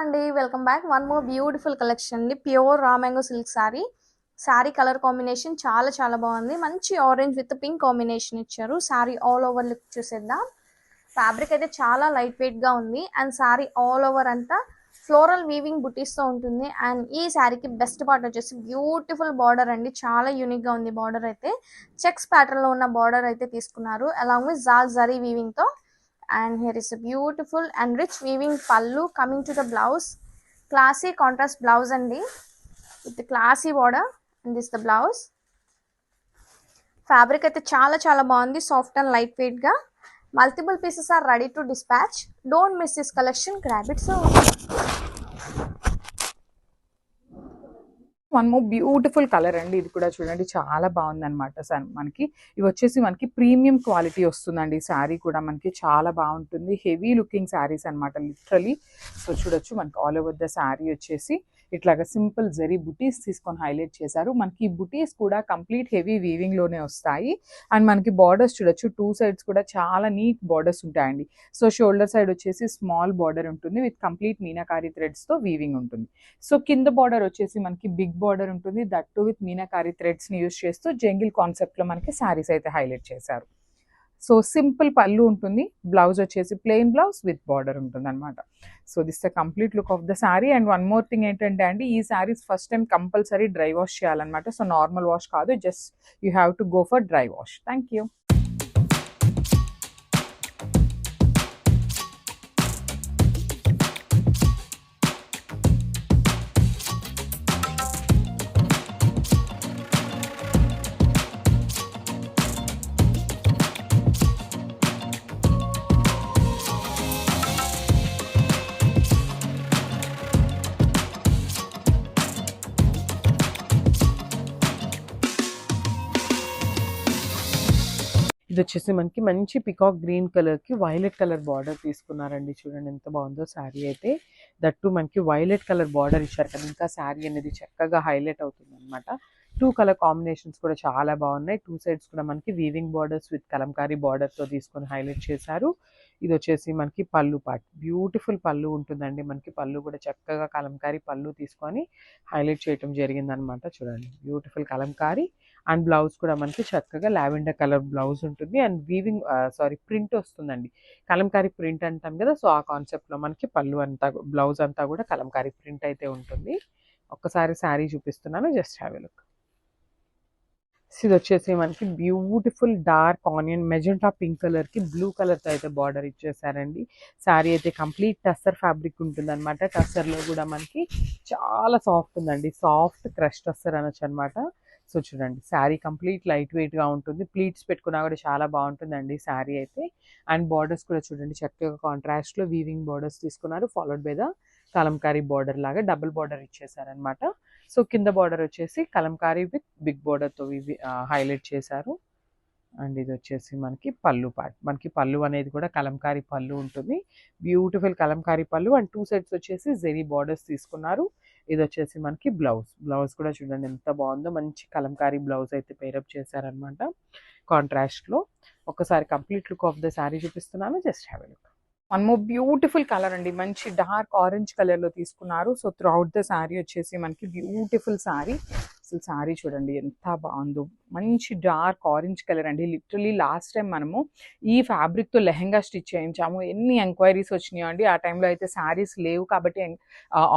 అండి. Welcome back one more beautiful collection అండి. Pure raw mango silk sari sari colour combination చాలా చాలా బాగుంది. మంచి ఆరెంజ్ విత్ పింక్ కాంబినేషన్ ఇచ్చారు. శారీ ఆల్ ఓవర్ లుక్ చూసేద్దాం. ఫ్యాబ్రిక్ అయితే చాలా లైట్ వెయిట్గా ఉంది. అండ్ శారీ ఆల్ ఓవర్ అంతా ఫ్లోరల్ వీవింగ్ బుటీస్తో ఉంటుంది. అండ్ ఈ శారీకి బెస్ట్ పార్ట్ వచ్చేసి బ్యూటిఫుల్ బార్డర్ అండి. చాలా యూనిక్గా ఉంది బార్డర్ అయితే. చెక్స్ ప్యాటర్న్లో ఉన్న బార్డర్ అయితే తీసుకున్నారు. అలాంగ్ విత్ జాల్ జరీ వీవింగ్తో and here is a beautiful and rich weaving pallu coming to the blouse classy contrast blouse అండి with the classy border and this the blouse fabric అయితే చాలా చాలా బాగుంది సాఫ్ట్ అండ్ లైట్ వెయిట్గా multiple pieces are ready to dispatch don't miss this collection grab it so one more beautiful colour అండి. ఇది కూడా చూడండి. చాలా బాగుంది అనమాట సార్ మనకి. ఇవి వచ్చేసి మనకి ప్రీమియం క్వాలిటీ వస్తుందండి. శారీ కూడా మనకి చాలా బాగుంటుంది. హెవీ లుకింగ్ శారీస్ అనమాట లిటరలీ. సో చూడొచ్చు మనకి ఆల్ ఓవర్ ద శారీ వచ్చేసి. ఇట్లాగ సింపుల్ జరీ బుటీస్ తీసుకొని హైలైట్ చేశారు. మనకి ఈ బుటీస్ కూడా కంప్లీట్ హెవీ వీవింగ్లోనే వస్తాయి. అండ్ మనకి బార్డర్స్ చూడొచ్చు టూ సైడ్స్ కూడా చాలా నీట్ బార్డర్స్ ఉంటాయండి. సో షోల్డర్ సైడ్ వచ్చేసి స్మాల్ బార్డర్ ఉంటుంది విత్ కంప్లీట్ మీనాకారి థ్రెడ్స్తో వీవింగ్ ఉంటుంది. సో కింద బార్డర్ వచ్చేసి మనకి బిగ్ బార్డర్ ఉంటుంది. దట్టు విత్ మీనాకారి థ్రెడ్స్ని యూస్ చేస్తూ జంగిల్ కాన్సెప్ట్లో మనకి శారీస్ అయితే హైలైట్ చేశారు. సో సింపుల్ పళ్ళు ఉంటుంది బ్లౌజ్ వచ్చేసి ప్లెయిన్ బ్లౌజ్ విత్ బార్డర్ ఉంటుంది అనమాట so this the complete look of the sari and one more thing ఏంటంటే అండి ఈ saris first time compulsory dry wash చేయాలన్నమాట. సో నార్మల్ వాష్ కాదు just you have to go for dry wash. Thank you ఇది వచ్చేసి మనకి మంచి peacock green కలర్కి వైలెట్ కలర్ బార్డర్ తీసుకున్నారండి. చూడండి ఎంత బాగుందో శారీ అయితే. దట్టు మనకి వైలెట్ కలర్ బార్డర్ ఇచ్చారు కదా. ఇంకా శారీ అనేది చక్కగా హైలైట్ అవుతుంది అనమాట టూ కలర్ కాంబినేషన్స్ కూడా చాలా బాగున్నాయి. టూ సైడ్స్ కూడా మనకి వీవింగ్ బార్డర్స్ విత్ కలంకారీ బార్డర్తో తీసుకొని హైలైట్ చేశారు. ఇది వచ్చేసి మనకి పళ్ళు పాట్ బ్యూటిఫుల్ పళ్ళు ఉంటుందండి మనకి. పళ్ళు కూడా చక్కగా కలంకారీ పళ్ళు తీసుకొని హైలైట్ చేయటం జరిగింది అనమాట చూడండి. బ్యూటిఫుల్ కలంకారీ అండ్ బ్లౌజ్ కూడా మనకి చక్కగా లావెండర్ కలర్ బ్లౌజ్ ఉంటుంది. అండ్ వీవింగ్ సారీ ప్రింట్ వస్తుందండి. కలంకారీ ప్రింట్ అంటాం కదా సో ఆ కాన్సెప్ట్లో మనకి పళ్ళు అంతా బ్లౌజ్ అంతా కూడా కలంకారీ ప్రింట్ అయితే ఉంటుంది. ఒక్కసారి శారీ చూపిస్తున్నాను. Just have a look. ఇది వచ్చేసి మనకి beautiful dark onion magenta pink కలర్కి బ్లూ కలర్తో అయితే బార్డర్ ఇచ్చేసారండి. శారీ అయితే కంప్లీట్ టస్సర్ ఫ్యాబ్రిక్ ఉంటుంది అనమాట టస్సర్లో కూడా మనకి చాలా సాఫ్ట్ ఉందండి. సాఫ్ట్ క్రష్ టస్సర్ అనొచ్చు అనమాట సో చూడండి శారీ కంప్లీట్ లైట్ వెయిట్గా ఉంటుంది. ప్లీట్స్ పెట్టుకున్నా కూడా చాలా బాగుంటుందండి శారీ అయితే. అండ్ బార్డర్స్ కూడా చూడండి చక్కగా కాంట్రాస్ట్లో వీవింగ్ బార్డర్స్ తీసుకున్నారు. Followed by the Kalamkari border లాగా డబుల్ బార్డర్ ఇచ్చేసారనమాట సో కింద బార్డర్ వచ్చేసి కలంకారీ విత్ బిగ్ బార్డర్తో తో హైలైట్ చేశారు. అండ్ ఇది వచ్చేసి మనకి పళ్ళు పార్ట్. మనకి పళ్ళు అనేది కూడా కలంకారీ పళ్ళు ఉంటుంది. బ్యూటిఫుల్ కలంకారీ పళ్ళు. అండ్ టూ సైడ్స్ వచ్చేసి జెరీ బార్డర్స్ తీసుకున్నారు. ఇది వచ్చేసి మనకి బ్లౌజ్. బ్లౌజ్ కూడా చూడండి ఎంత బాగుందో. మంచి కలంకారీ బ్లౌజ్ అయితే పేరప్ చేశారనమాట కాంట్రాస్ట్లో. ఒకసారి complete look of the sari చూపిస్తున్నాను. Just have a look. One more beautiful colour అండి. మంచి డార్క్ ఆరెంజ్ కలర్లో తీసుకున్నారు. So throughout the sari వచ్చేసి మనకి బ్యూటిఫుల్ శారీ. అసలు శారీ చూడండి ఎంత బాగుందో. మంచి డార్క్ ఆరెంజ్ కలర్ అండి. లిటరలీ లాస్ట్ టైం మనము ఈ ఫ్యాబ్రిక్తో లెహంగా స్టిచ్ చేయించాము. ఎన్ని ఎంక్వైరీస్ వచ్చినాయో అండి. ఆ టైంలో అయితే శారీస్ లేవు కాబట్టి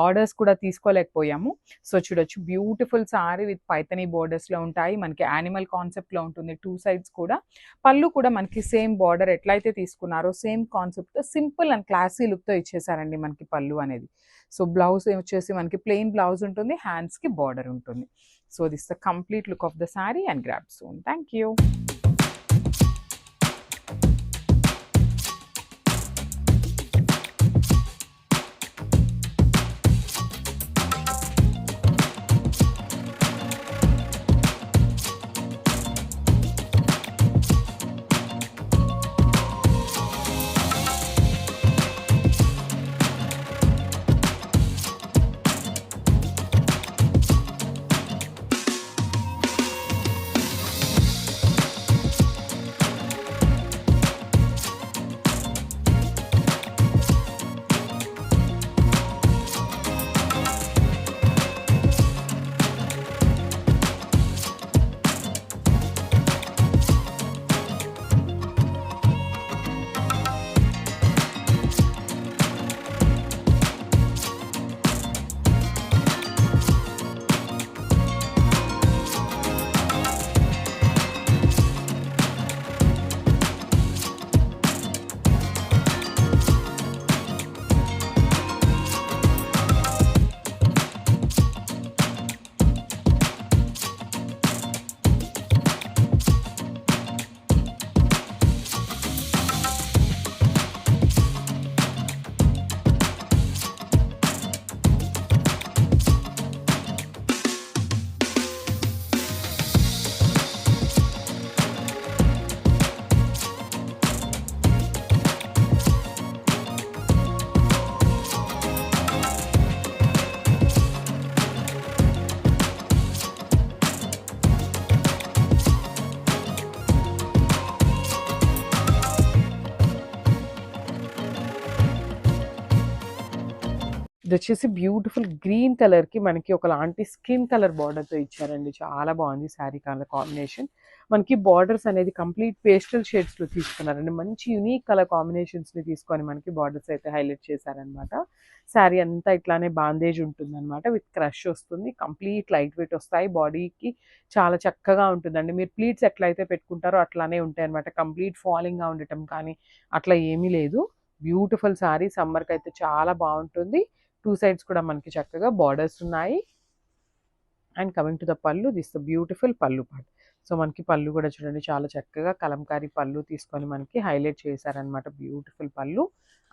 ఆర్డర్స్ కూడా తీసుకోలేకపోయాము. సో చూడొచ్చు. బ్యూటిఫుల్ శారీ విత్ పైతనీ బోర్డర్స్లో ఉంటాయి. మనకి యానిమల్ కాన్సెప్ట్లో ఉంటుంది. టూ సైడ్స్ కూడా. పళ్ళు కూడా మనకి సేమ్ బార్డర్ ఎట్లయితే తీసుకున్నారో సేమ్ కాన్సెప్ట్తో సింపుల్ అండ్ క్లాసీ లుక్తో ఇచ్చేసారండి మనకి పళ్ళు అనేది. సో బ్లౌజ్ వచ్చేసి మనకి ప్లెయిన్ బ్లౌజ్ ఉంటుంది హ్యాండ్స్కి బార్డర్ ఉంటుంది. So this the complete look of the sari and grab soon. Thank you ఇది వచ్చేసి బ్యూటిఫుల్ గ్రీన్ కలర్కి మనకి ఒకలాంటి స్కిన్ కలర్ బార్డర్తో ఇచ్చారండి. చాలా బాగుంది శారీ కలర్ కాంబినేషన్. మనకి బార్డర్స్ అనేది కంప్లీట్ పేస్టల్ షేడ్స్లో తీసుకున్నారండి. మంచి యూనిక్ కలర్ కాంబినేషన్స్ని తీసుకొని మనకి బార్డర్స్ అయితే హైలైట్ చేశారనమాట. శారీ అంతా ఇట్లానే బాందేజ్ ఉంటుందన్నమాట విత్ క్రష్ వస్తుంది. కంప్లీట్ లైట్ వెయిట్ వస్తాయి. బాడీకి చాలా చక్కగా ఉంటుందండి. మీరు ప్లీట్స్ ఎట్లయితే పెట్టుకుంటారో అట్లానే ఉంటాయి అనమాట కంప్లీట్ ఫాలింగ్గా ఉండటం కానీ అట్లా ఏమీ లేదు. బ్యూటిఫుల్ శారీ. సమ్మర్కి అయితే చాలా బాగుంటుంది. టూ సైడ్స్ కూడా మనకి చక్కగా బార్డర్స్ ఉన్నాయి. And coming to the pallu this the beautiful pallu part so మనకి పళ్ళు కూడా చూడండి చాలా చక్కగా కలంకారీ పళ్ళు తీసుకొని మనకి హైలైట్ చేశారనమాట బ్యూటిఫుల్ పళ్ళు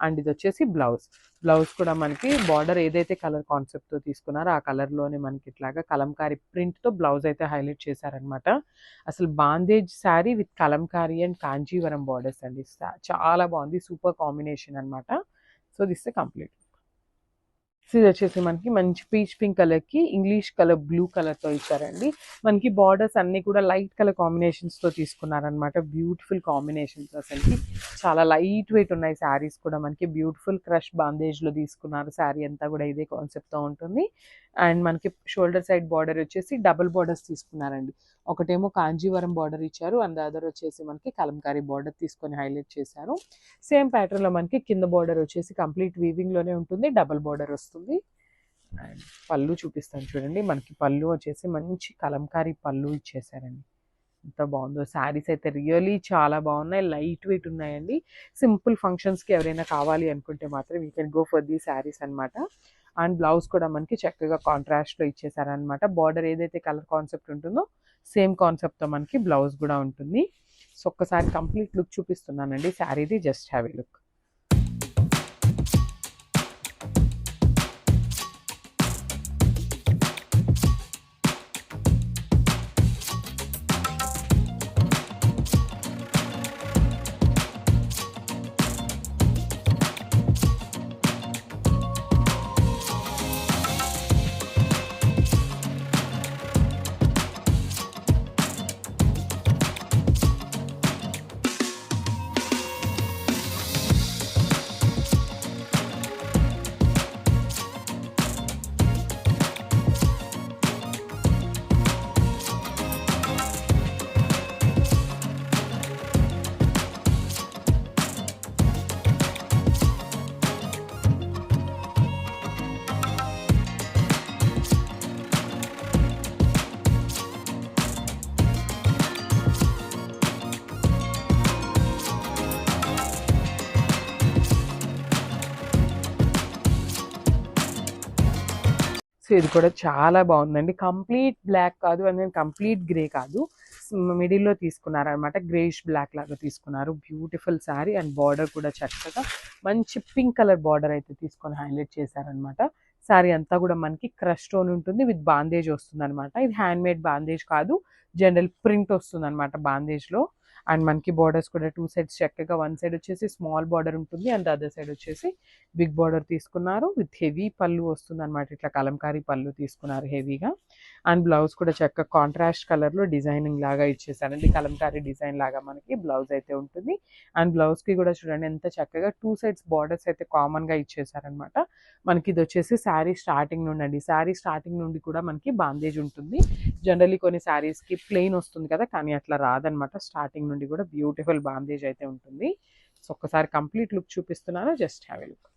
అండ్ ఇది వచ్చేసి బ్లౌజ్ బ్లౌజ్ కూడా మనకి బార్డర్ ఏదైతే కలర్ కాన్సెప్ట్తో తీసుకున్నారో ఆ కలర్లోనే మనకి ఇట్లాగా కలంకారీ ప్రింట్తో బ్లౌజ్ అయితే హైలైట్ చేశారనమాట అసలు bandhej sari with kalamkari and Kanjeevaram borders అండి. చాలా బాగుంది. సూపర్ కాంబినేషన్ అన్నమాట. సో దిస్ కంప్లీట్ ఇది వచ్చేసి మనకి మంచి పీచ్ పింక్ కలర్కి ఇంగ్లీష్ కలర్ బ్లూ కలర్తో ఇచ్చారండి. మనకి బార్డర్స్ అన్ని కూడా లైట్ కలర్ కాంబినేషన్స్తో తీసుకున్నారనమాట బ్యూటిఫుల్ కాంబినేషన్స్ అసలుకి. చాలా లైట్ వెయిట్ ఉన్నాయి శారీస్ కూడా మనకి. బ్యూటిఫుల్ క్రష్ బాందేజ్లో తీసుకున్నారు శారీ అంతా కూడా ఇదే కాన్సెప్ట్తో ఉంటుంది. అండ్ మనకి షోల్డర్ సైడ్ బార్డర్ వచ్చేసి డబుల్ బార్డర్స్ తీసుకున్నారండి. ఒకటేమో కాంజీవరం బార్డర్ ఇచ్చారు. అండ్ అదర్ వచ్చేసి మనకి కలంకారీ బార్డర్ తీసుకొని హైలైట్ చేశారు. సేమ్ ప్యాటర్న్లో మనకి కింద బార్డర్ వచ్చేసి కంప్లీట్ వీవింగ్లోనే ఉంటుంది. డబుల్ బార్డర్ వస్తుంది. అండ్ పళ్ళు చూపిస్తాను చూడండి. మనకి పళ్ళు వచ్చేసి మంచి కలంకారీ పళ్ళు ఇచ్చేసారండి. ఎంత బాగుందో. శారీస్ అయితే రియలీ చాలా బాగున్నాయి. లైట్ వెయిట్ ఉన్నాయండి. సింపుల్ ఫంక్షన్స్కి ఎవరైనా కావాలి అనుకుంటే మాత్రం you can go for the saris అన్నమాట. అండ్ బ్లౌజ్ కూడా మనకి చక్కగా కాంట్రాస్ట్లో ఇచ్చేసారనమాట బార్డర్ ఏదైతే కలర్ కాన్సెప్ట్ ఉంటుందో సేమ్ కాన్సెప్ట్తో మనకి బ్లౌజ్ కూడా ఉంటుంది. సో ఒక్కసారి కంప్లీట్ లుక్ చూపిస్తున్నానండి. శారీది జస్ట్ హ్యావ్ ఏ లుక్. ఇది కూడా చాలా బాగుందండి. కంప్లీట్ బ్లాక్ కాదు అండ్ కంప్లీట్ గ్రే కాదు. మిడిల్లో తీసుకున్నారనమాట గ్రేష్ బ్లాక్ లాగా తీసుకున్నారు. బ్యూటిఫుల్ శారీ అండ్ బార్డర్ కూడా చక్కగా మంచి పింక్ కలర్ బార్డర్ అయితే తీసుకొని హైలైట్ చేశారనమాట శారీ అంతా కూడా మనకి క్రష్ స్టోన్ ఉంటుంది విత్ బాందేజ్ వస్తుంది అనమాట ఇది హ్యాండ్ మేడ్ బాందేజ్ కాదు జనరల్ ప్రింట్ వస్తుంది అనమాట బాందేజ్లో. అండ్ మనకి బార్డర్స్ కూడా టూ సైడ్స్ చక్కగా వన్ సైడ్ వచ్చేసి స్మాల్ బార్డర్ ఉంటుంది అండ్ అదర్ సైడ్ వచ్చేసి బిగ్ బార్డర్ తీసుకున్నారు. విత్ హెవీ పళ్ళు వస్తుంది అనమాట ఇట్లా కలంకారీ పళ్ళు తీసుకున్నారు హెవీగా అండ్ బ్లౌజ్ కూడా చక్కగా కాంట్రాస్ట్ కలర్లో డిజైనింగ్ లాగా ఇచ్చేసారండి కలంకారీ డిజైన్ లాగా మనకి బ్లౌజ్ అయితే ఉంటుంది. అండ్ బ్లౌజ్కి కూడా చూడండి ఎంత చక్కగా టూ సైడ్స్ బార్డర్స్ అయితే కామన్గా ఇచ్చేసారనమాట మనకి ఇది వచ్చేసి శారీ స్టార్టింగ్ నుండి అండి. శారీ స్టార్టింగ్ నుండి కూడా మనకి బాందేజ్ ఉంటుంది. జనరల్లీ కొన్ని శారీస్కి ప్లెయిన్ వస్తుంది కదా కానీ అట్లా రాదనమాట స్టార్టింగ్ నుండి కూడా బ్యూటిఫుల్ బాందేజ్ అయితే ఉంటుంది. సో ఒక్కసారి కంప్లీట్ లుక్ చూపిస్తున్నాను. Just have a look.